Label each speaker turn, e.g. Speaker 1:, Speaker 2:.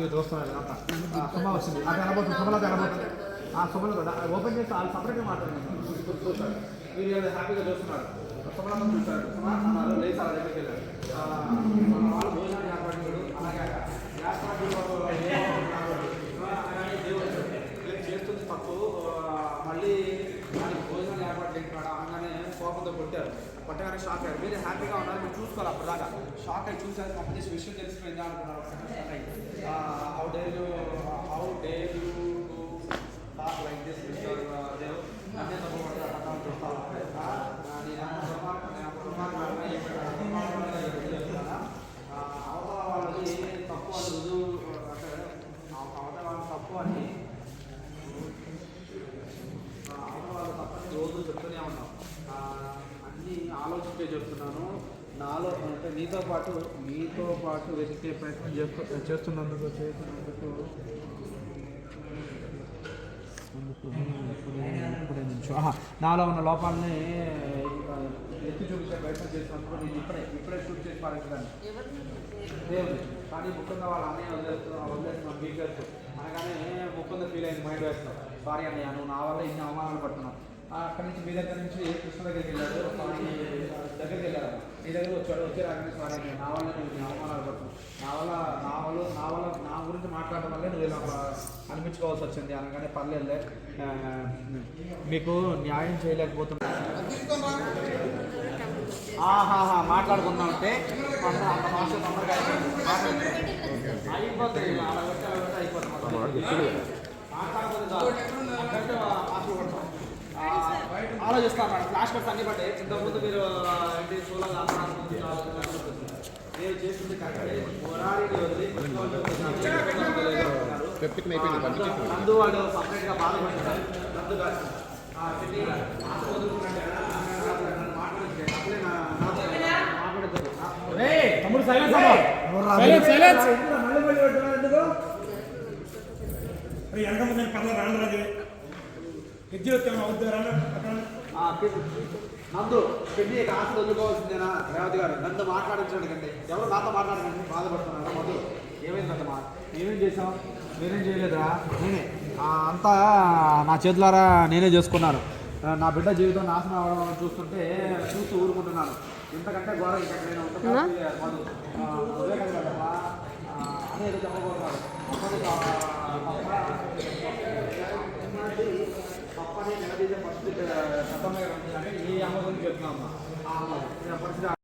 Speaker 1: హ్యాపీగా చూస్తున్నారు అంతా ఆ, సుమ వచ్చింది. అది అనబోతుంది సుమలో అనబోతుంది ఆ సుమలో ఓపెన్ చేసి వాళ్ళు సపరేట్గా మాట్లాడుతున్నారు చూస్తారు హ్యాపీగా చూస్తున్నారు సుమలో చూస్తారు సుమ అన్నారు లేదు దగ్గరికి వెళ్ళారు మన వాళ్ళు భోజనాలు ఏర్పాటు అలాగే చేస్తుంది తప్పు. మళ్ళీ దానికి భోజనం ఏర్పాటు అనగానే కోపంతో కొట్టారు. కొట్టగానే షాక్ అయ్యారు. మీరు హ్యాపీగా ఉన్నారు మీరు చూసుకోవాలి అప్పటిదాకా. షాక్ అయ్యి చూసారు కంపెనీస్ విషయం తెలిసిపోయిందా అనుకున్నారు. How dare you how dare you talk like this mister Dev తప్పు చూస్తాను అన్న అవతల తప్పు అని రుజువు అవతల వాళ్ళ తప్పు అని అవతల వాళ్ళ తప్పని రోజు చెప్తూనే ఉన్నాం ఆ, అన్నీ ఆలోచించే చెప్తున్నాను. నాలో అంటే మీతో పాటు మీతో పాటు వెతికే ప్రయత్నం చేస్తూ చేస్తున్నందుకు చేస్తున్నందుకు. నాలో ఉన్న లోపాలని ఎత్తి చూపించే ప్రయత్నం చేసినందుకు నేను ఇప్పుడే ఇప్పుడే షూట్ చేసి పాలించడానికి లేదు కానీ ముఖ్యంగా వాళ్ళ అన్నయ్య వదిలేస్తున్నా వదిలేస్తున్నా బీకర్స్ అనగానే ముఖ్యంగా ఫీల్ అయింది మైండ్ వేస్తున్నాం సారీ అన్నయ్య నువ్వు నా వల్ల ఇన్ని అవమానాలు పడుతున్నావు. అక్కడి నుంచి మీ దగ్గర నుంచి కృష్ణ దగ్గరికి వెళ్ళాడు స్వామి దగ్గరికి వెళ్ళాడు మీ దగ్గర వచ్చాడు వచ్చి రాగానే స్వామి నా వల్ల నువ్వు అవమానాలు పడుతుంది నా వల్ల నా వల్ల నా వల్ల నా గురించి మాట్లాడడం వల్లే నువ్వు ఇలా అనిపించుకోవాల్సి వచ్చింది అనగానే పర్లేదులే. మీకు న్యాయం చేయలేకపోతున్నా. ఆహాహా మాట్లాడుకుందాం అంటే. అయిపోతుంది. అయిపోతుంది ఆలోచిస్తాను మేడం. ఫ్లాష్ కార్డ్స్ అన్ని పడ్డాయి. ఇంతకుముందు మీరు ఏంటి సోలార్. నేను చేస్తుంది కరెక్టే. పోరాడి వదిలి నందు వాళ్ళు సపరేట్గా బాధపడుతున్నారు నందు గారు
Speaker 2: తమ్ముడు సైలెన్స్ సైలెన్స్ సైలెన్స్ వెనక ముందు పర్లేదు రాను రాజు ఎజ్జి వచ్చాము అవుద్దు రాను అక్కడ
Speaker 1: నందు పెళ్ళి ఆశ వదులుకోవాల్సిందేనా? రేవతి గారు నన్ను మాట్లాడించండి కంటే ఎవరు నాతో మాట్లాడకండి? బాధపడుతున్నారు మధు ఏమైంది అంత మా ఏమేం చేసాం నేనేం చేయలేదురా. నేనే. ఆ, అంతా నా చేతులారా నేనే చేసుకున్నాను. నా బిడ్డ జీవితం నాశనం అవ్వడం చూస్తుంటే చూస్తూ ఊరుకుంటున్నాను. ఇంతకంటే ఘోర ఇంకెక్కడైనా ఉంటుందా మధు కదా. అని ఏదో చెప్పబోతున్నాడు అప్పటి పప్పని నిలదీసే పరిస్థితి చట్టంలో అంటే ఈ అమ్మ గురించి చెప్తున్నాం